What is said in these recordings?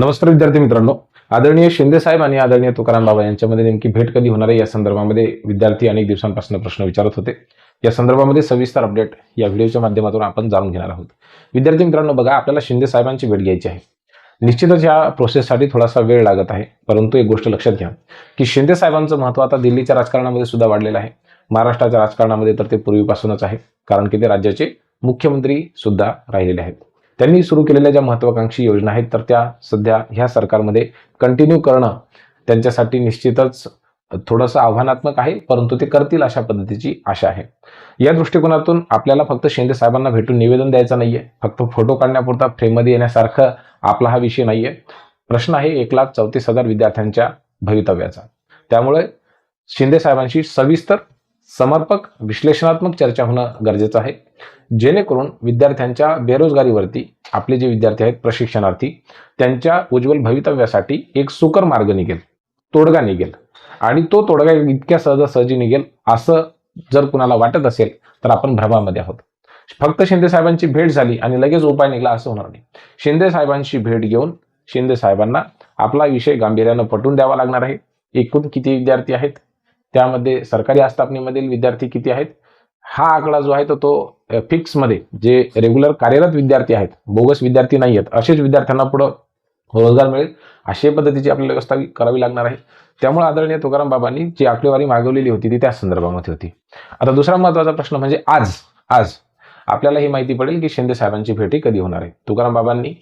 नमस्कार विद्यार्थी मित्रांनो. आदरणीय शिंदे साहेब आणि आदरणीय तुकाराम बाबा यांच्यामध्ये नेमकी भेट कधी होणार आहे? या संदर्भामध्ये विद्यार्थी अनेक दिवसांपासून प्रश्न विचारत होते. या संदर्भामध्ये सविस्तर अपडेट या व्हिडिओच्या माध्यमातून आपण जाणून घेणार आहोत. विद्यार्थी मित्रांनो बघा आपल्याला शिंदे साहेबांची भेट घ्यायची आहे. निश्चितच या प्रोसेससाठी थोडासा वेळ लागत आहे. परंतु एक गोष्ट लक्षात घ्या की शिंदे साहेबांचं महत्त्व आता दिल्लीच्या राजकारणामध्ये सुद्धा वाढलेलं आहे. महाराष्ट्राच्या राजकारणामध्ये तर ते पूर्वीपासूनच आहे कारण की ते राज्याचे मुख्यमंत्री सुद्धा राहिलेले आहेत. त्यांनी सुरू केलेल्या ज्या महत्वाकांक्षी योजना आहेत तर त्या सध्या ह्या सरकारमध्ये कंटिन्यू करणं त्यांच्यासाठी निश्चितच थोडंसं आव्हानात्मक आहे परंतु ते करतील अशा पद्धतीची आशा आहे. या दृष्टिकोनातून आपल्याला फक्त शिंदे साहेबांना भेटून निवेदन द्यायचं नाहीये. फक्त फोटो काढण्यापुरता फ्रेममध्ये येण्यासारखं आपला हा विषय नाहीये. प्रश्न आहे एक लाख चौतीस हजार विद्यार्थ्यांच्या भवितव्याचा. त्यामुळे शिंदे साहेबांशी सविस्तर समर्पक विश्लेषणात्मक चर्चा होणं गरजेचं आहे. जेणेकरून विद्यार्थ्यांच्या बेरोजगारीवरती आपले जे विद्यार्थी आहेत प्रशिक्षणार्थी त्यांच्या उज्ज्वल भवितव्यासाठी एक सुकर मार्ग निघेल. तोडगा निघेल. आणि तो तोडगा इतक्या सहजासहजी निघेल असं जर कुणाला वाटत असेल तर आपण भ्रमामध्ये आहोत. फक्त शिंदे साहेबांची भेट झाली आणि लगेच उपाय निघला असं होणार नाही. शिंदे साहेबांची भेट घेऊन शिंदे साहेबांना आपला विषय गांभीर्यानं पटवून द्यावा लागणार आहे. एकूण किती विद्यार्थी आहेत? त्यामध्ये सरकारी आस्थापनेमधील विद्यार्थी किती आहेत? हा आकडा जो आहे तो तो फिक्समध्ये जे रेग्युलर कार्यरत विद्यार्थी आहेत बोगस विद्यार्थी नाही आहेत असेच विद्यार्थ्यांना पुढं रोजगार मिळेल अशा पद्धतीची आपल्याला व्यवस्था करावी लागणार आहे. त्यामुळे आदरणीय तुकाराम बाबांनी जी आकडेवारी मागवलेली होती ती त्या संदर्भामध्ये होती. आता दुसरा महत्त्वाचा प्रश्न म्हणजे आज आज आपल्याला ही माहिती पडेल की शिंदे साहेबांची भेटी कधी होणार आहे? तुकाराम बाबांनी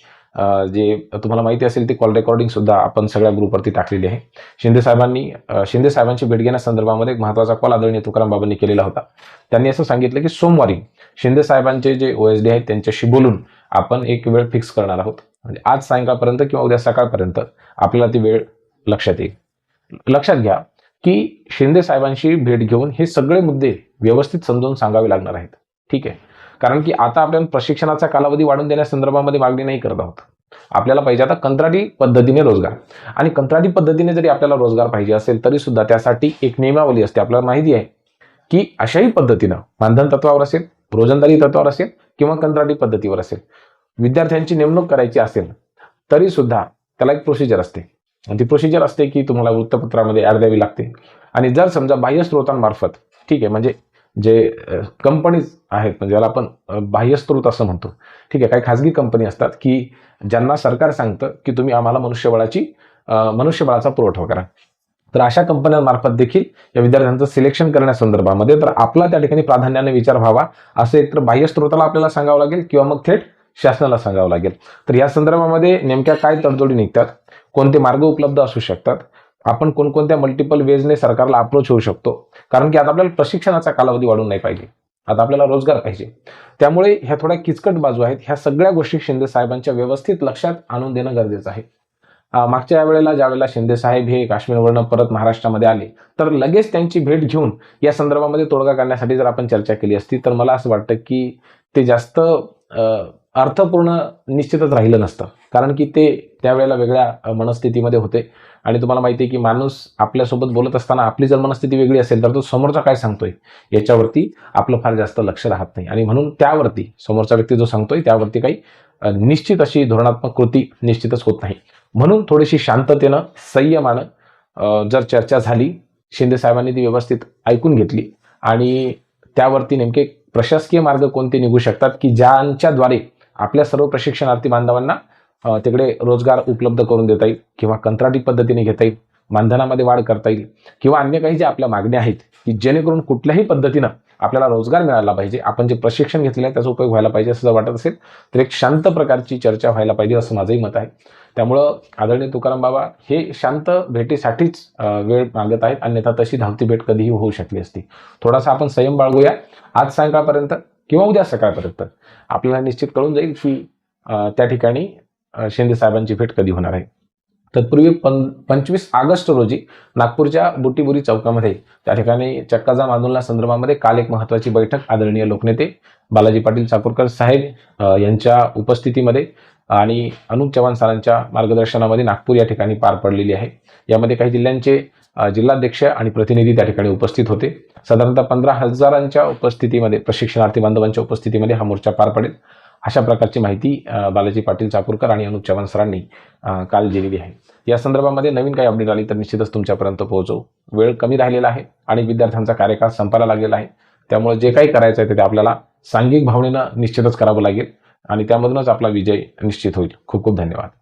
जे तुम्हाला माहिती असेल ते कॉल रेकॉर्डिंग सुद्धा आपण सगळ्या ग्रुपवरती टाकलेली आहे. शिंदे साहेबांनी शिंदे साहेबांची भेट घेण्यासंदर्भामध्ये एक महत्त्वाचा कॉल आदरणीय तुकाराम बाबांनी केलेला होता. त्यांनी असं सांगितलं की सोमवारी शिंदे साहेबांचे जे ओ एस डी आहेत त्यांच्याशी बोलून आपण एक वेळ फिक्स करणार आहोत. म्हणजे आज सायंकाळपर्यंत किंवा उद्या सकाळपर्यंत आपल्याला ती वेळ लक्षात येईल. लक्षात घ्या की शिंदे साहेबांशी भेट घेऊन हे सगळे मुद्दे व्यवस्थित समजावून सांगावे लागणार आहेत. ठीक आहे? कारण की आता आपण प्रशिक्षणाचा कालावधी वाढून देण्यासंदर्भामध्ये मागणी नाही करत आहोत. आपल्याला पाहिजे आता कंत्राटी पद्धतीने रोजगार. आणि कंत्राटी पद्धतीने जरी आपल्याला रोजगार पाहिजे असेल तरी सुद्धा त्यासाठी एक नियमावली असते. आपल्याला माहिती आहे की अशाही पद्धतीनं मानधन तत्वावर असेल रोजंदारी तत्वावर असेल किंवा कंत्राटी पद्धतीवर असेल विद्यार्थ्यांची नेमणूक करायची असेल तरी सुद्धा त्याला एक प्रोसिजर असते. आणि ती प्रोसिजर असते की तुम्हाला वृत्तपत्रामध्ये ॲड द्यावी लागते. आणि जर समजा बाह्य स्रोतांमार्फत ठीक आहे म्हणजे जे कंपनीज आहेत म्हणजे ज्याला आपण बाह्यस्त्रोत बाह्य असं म्हणतो. ठीक आहे काही खाजगी कंपनी असतात की ज्यांना सरकार सांगतं की तुम्ही आम्हाला मनुष्यबळाची मनुष्यबळाचा पुरवठा करा. तर अशा कंपन्यांमार्फत देखील या विद्यार्थ्यांचं सिलेक्शन करण्यासंदर्भामध्ये तर आपला त्या ठिकाणी प्राधान्याने विचार व्हावा असं एकतर बाह्य स्त्रोताला आपल्याला सांगावं लागेल किंवा मग थेट शासनाला सांगावं लागेल. तर या संदर्भामध्ये नेमक्या काय तडजोडी निघतात कोणते मार्ग उपलब्ध असू शकतात आपण कोणकोणत्या मल्टिपल वेजने सरकारला अप्रोच होऊ शकतो. कारण की आता आपल्याला प्रशिक्षणाचा कालावधी वाढून नाही पाहिजे. आता आपल्याला रोजगार पाहिजे. त्यामुळे ह्या थोड्या किचकट बाजू आहेत. ह्या सगळ्या गोष्टी शिंदे साहेबांच्या व्यवस्थित लक्षात आणून देणं गरजेचं आहे. मागच्या वेळेला ज्यावेळेला शिंदे साहेब हे काश्मीरवरनं परत महाराष्ट्रामध्ये आले तर लगेच त्यांची भेट घेऊन या संदर्भामध्ये तोडगा काढण्यासाठी जर आपण चर्चा केली असती तर मला असं वाटतं की ते जास्त अर्थपूर्ण निश्चितच राहिलं नसतं. कारण की ते त्यावेळेला वेगळ्या मनस्थितीमध्ये होते. आणि तुम्हाला माहिती आहे की माणूस आपल्यासोबत बोलत असताना आपली जर मनस्थिती वेगळी असेल तर तो समोरचा काय सांगतोय? याच्यावरती आपलं फार जास्त लक्ष राहत नाही. आणि म्हणून त्यावरती समोरचा व्यक्ती जो सांगतोय त्यावरती काही निश्चित अशी धोरणात्मक कृती निश्चितच होत नाही. म्हणून थोडीशी शांततेनं संयमानं जर चर्चा झाली शिंदे साहेबांनी ती व्यवस्थित ऐकून घेतली. आणि त्यावरती नेमके प्रशासकीय मार्ग कोणते निघू शकतात? की ज्यांच्याद्वारे आपल्या सर्व प्रशिक्षणार्थी बांधवांना तिकडे रोजगार उपलब्ध करून देता येईल किंवा कंत्राटी पद्धतीने घेता येईल मानधनामध्ये वाढ करता येईल किंवा अन्य काही ज्या आपल्या मागण्या आहेत की जेणेकरून कुठल्याही पद्धतीनं आपल्याला रोजगार मिळाला पाहिजे आपण जे प्रशिक्षण घेतलेलं आहे त्याचा उपयोग व्हायला पाहिजे असं जर वाटत असेल तर एक शांत प्रकारची चर्चा व्हायला पाहिजे असं माझंही मत आहे. त्यामुळं आदरणीय तुकाराम बाबा हे शांत भेटीसाठीच वेळ मागत आहेत अन्यथा तशी धावती भेट कधीही होऊ शकली असती. थोडासा आपण संयम बाळगूया. आज सायंकाळपर्यंत किंवा उद्या सकाळपर्यंत. आपल्याला निश्चित कळून जाईल की त्या ठिकाणी शिंदे साहेबांची भेट कधी होणार आहे. तत्पूर्वी पं पंचवीस ऑगस्ट रोजी नागपूरच्या बुटीबुरी चौकामध्ये त्या ठिकाणी चक्काजाम आंदोलनासंदर्भामध्ये काल एक महत्त्वाची बैठक आदरणीय लोकनेते बालाजी पाटील चाकूरकर साहेब यांच्या उपस्थितीमध्ये आणि अनुप चव्हाण सरांच्या मार्गदर्शनामध्ये नागपूर या ठिकाणी पार पडलेली आहे. यामध्ये काही जिल्ह्यांचे जिल्हाध्यक्ष आणि प्रतिनिधी त्या ठिकाणी उपस्थित होते. साधारणतः पंधरा हजारांच्या उपस्थितीमध्ये प्रशिक्षणार्थी बांधवांच्या उपस्थितीमध्ये हा मोर्चा पार पडेल. अशा प्रकारची माहिती बालाजी पाटील चाकूरकर आणि अनुप चव्हाण सरांनी काल दिलेली आहे. या संदर्भामध्ये नवीन काही अपडेट आली तर निश्चितच तुमच्यापर्यंत पोहोचवू वेळ कमी राहिलेला आहे आणि विद्यार्थ्यांचा कार्यकाळ संपायला लागलेला आहे. त्यामुळे जे काही करायचं आहे ते आपल्याला सांघिक भावनेनं निश्चितच करावं लागेल. आणि त्यामधूनच आपला विजय निश्चित होईल. खूप खूप धन्यवाद.